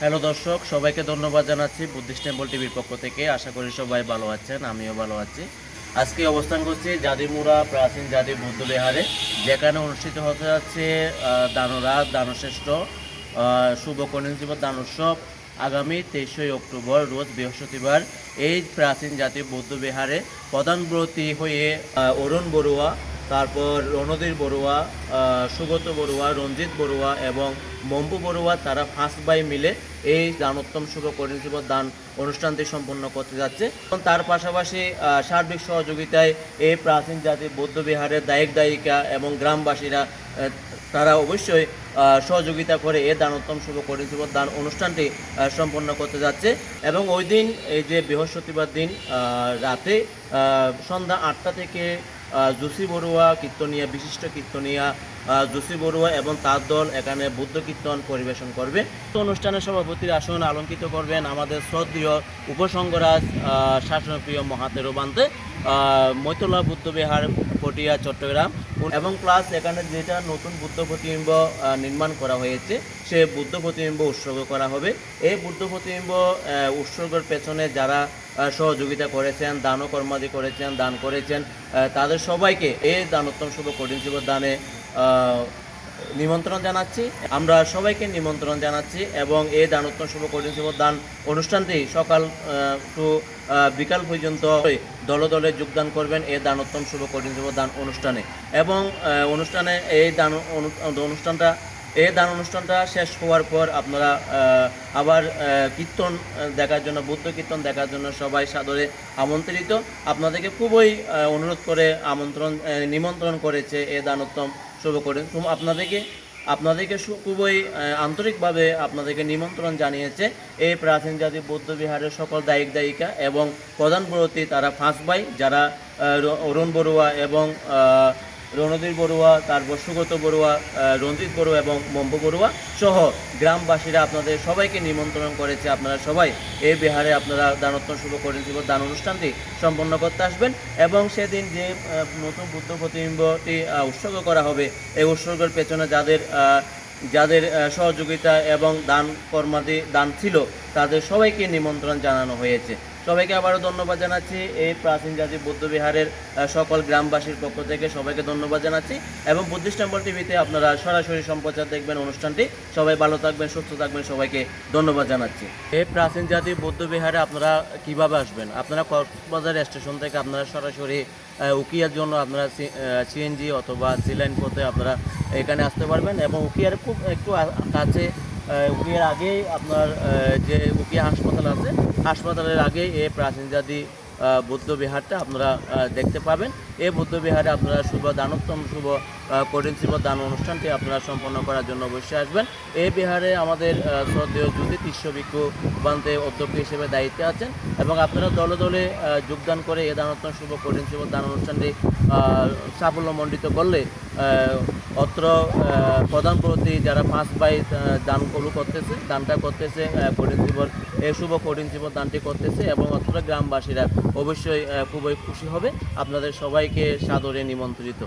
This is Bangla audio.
হ্যালো দর্শক সবাইকে ধন্যবাদ জানাচ্ছি বুদ্ধিস্ট টেম্পল টিভির পক্ষ থেকে। আশা করি সবাই ভালো আছেন আমিও ভালো আছি। আজকে অবস্থান করছি জাদিমুরা প্রাচীন জাতি বৌদ্ধ বিহারে যেখানে অনুষ্ঠিত হতে যাচ্ছে আহ, দানরাত দানশ্রেষ্ঠ শুভ কনিজীব দানোৎসব আগামী তেইশে অক্টোবর রোজ বৃহস্পতিবার। এই প্রাচীন জাতীয় বৌদ্ধ বিহারে প্রধান ব্রতী হয়ে অরুণ বড়ুয়া তারপর রণধীর বড়ুয়া সুগত বড়ুয়া, রঞ্জিত বড়ুয়া এবং মম্পু বড়ুয়া, তারা ফার্স্ট বাই মিলে এই দানোত্তম শুভ করিনশিব দান অনুষ্ঠানটি সম্পন্ন করতে যাচ্ছে। এবং তার পাশাপাশি সার্বিক সহযোগিতায় এই প্রাচীন জাতির বৌদ্ধ বিহারের দায়িক দায়িকা এবং গ্রামবাসীরা তারা অবশ্যই সহযোগিতা করে এই দানোত্তম শুভ করিনশিব দান অনুষ্ঠানটি সম্পন্ন করতে যাচ্ছে। এবং ওই দিন, এই যে বৃহস্পতিবার দিন রাতে সন্ধ্যা আটটা থেকে জোশী বড়ুয়া কীর্তনিয়া, বিশিষ্ট কীর্তনিয়া যোশী বড়ুয়া এবং তার দল এখানে বুদ্ধ কীর্তন পরিবেশন করবে। তো অনুষ্ঠানের সভাপতির আসন আলঙ্কিত করবেন আমাদের শ্রদ্ধীয় উপসংগরাজ শাসনপ্রিয় মহাতেরো বান্তে মৈতলা বুদ্ধ বিহার পটিয়া, চট্টগ্রাম এবং প্লাস এখানে যেটা নতুন বুদ্ধ প্রতিবিম্ব নির্মাণ করা হয়েছে, সে বুদ্ধ প্রতিবিম্ব উৎসর্গ করা হবে। এই বুদ্ধ প্রতিবিম্ব উৎসর্গের পেছনে যারা সহযোগিতা করেছেন দান কর্মাদি করেছেন, দান করেছেন তাদের সবাইকে এই দানোত্তম শুভ কঠিন দানে নিমন্ত্রণ জানাচ্ছি। আমরা সবাইকে নিমন্ত্রণ জানাচ্ছি এবং এই দানোত্তম শুভ কঠিন দান অনুষ্ঠানটি সকাল টু বিকাল পর্যন্ত দলে দলে যোগদান করবেন এই দানোত্তম শুভ কঠিন দান অনুষ্ঠানে। এবং অনুষ্ঠানে এই দান অনুষ্ঠানটা এই দান অনুষ্ঠানটা শেষ হওয়ার পর আপনারা আবার কীর্তন দেখার জন্য, বুদ্ধ কীর্তন দেখার জন্য সবাই সাদরে আমন্ত্রিত। আপনাদেরকে খুবই অনুরোধ করে আমন্ত্রণ নিমন্ত্রণ করেছে এই দানোত্তম শুভ করে। তুম- আপনাদেরকে আপনাদেরকে খুবই আন্তরিকভাবে আপনাদেরকে নিমন্ত্রণ জানিয়েছে এই প্রাচীন জাতি বৌদ্ধ বিহারের সকল দায়িক দায়িকা এবং প্রধান ব্রতী তারা ফাঁস ভাই, যারা অরুণ বড়ুয়া এবং আহ, রণধীর বড়ুয়া তারপর সুগত বড়ুয়া রঞ্জিত বড়ুয়া এবং মম্পু বড়ুয়া সহ গ্রামবাসীরা আপনাদের সবাইকে নিমন্ত্রণ করেছে। আপনারা সবাই এই বিহারে আপনারা দানোত্তম শুভ করেন শিব দান অনুষ্ঠানটি সম্পন্ন করতে আসবেন এবং সেদিন যে নতুন বুদ্ধ প্রতিবিম্বটি উৎসর্গ করা হবে এই উৎসর্গের পেছনে যাদের যাদের সহযোগিতা এবং দান কর্মাদি দান ছিল তাদের সবাইকে নিমন্ত্রণ জানানো হয়েছে। সবাইকে আবারও ধন্যবাদ জানাচ্ছি এই প্রাচীন জাতি বৌদ্ধ বিহারের সকল গ্রামবাসীর পক্ষ থেকে সবাইকে ধন্যবাদ জানাচ্ছি এবং বুদ্ধিস্ট টেম্পল টিভিতে আপনারা সরাসরি সম্প্রচার দেখবেন অনুষ্ঠানটি। সবাই ভালো থাকবেন, সুস্থ থাকবেন, সবাইকে ধন্যবাদ জানাচ্ছি। এই প্রাচীন জাতি বৌদ্ধ বিহারে আপনারা কীভাবে আসবেন? আপনারা কক্সবাজার স্টেশন থেকে আপনারা সরাসরি উকিয়ার জন্য আপনারা সিএনজি অথবা সিলাইন পথে আপনারা এখানে আসতে পারবেন এবং উকিয়ার খুব একটু কাছে উকিয়ার আগেই আপনার যে উকিয়া হাসপাতাল আছে, হাসপাতালের আগে এ প্রাচীন জাতি বৌদ্ধবিহারটা আপনারা দেখতে পাবেন। এ বৌদ্ধবিহারে আপনারা শুভ দানোত্তম, শুভ কঠিন শিব দান অনুষ্ঠানটি আপনারা সম্পন্ন করার জন্য অবশ্যই আসবেন। এই বিহারে আমাদের শ্রদ্ধেয় জ্যোতি তিস্য ভিক্ষু বান্তে অধ্যক্ষ হিসেবে দায়িত্বে আছেন এবং আপনারা দলে দলে যোগদান করে এই দানোত্তম শুভ কঠিন শিব দান অনুষ্ঠানটি সাফল্যমণ্ডিত করলে অত্র প্রধান প্রতি যারা পাঁচ বাই দান কলু করতেছে, দানটা করতেছে কঠিন এই শুভ কঠিন দানটি করতেছে এবং অত্র গ্রামবাসীরা অবশ্যই খুবই খুশি হবে। আপনাদের সবাইকে সাদরে নিমন্ত্রিত।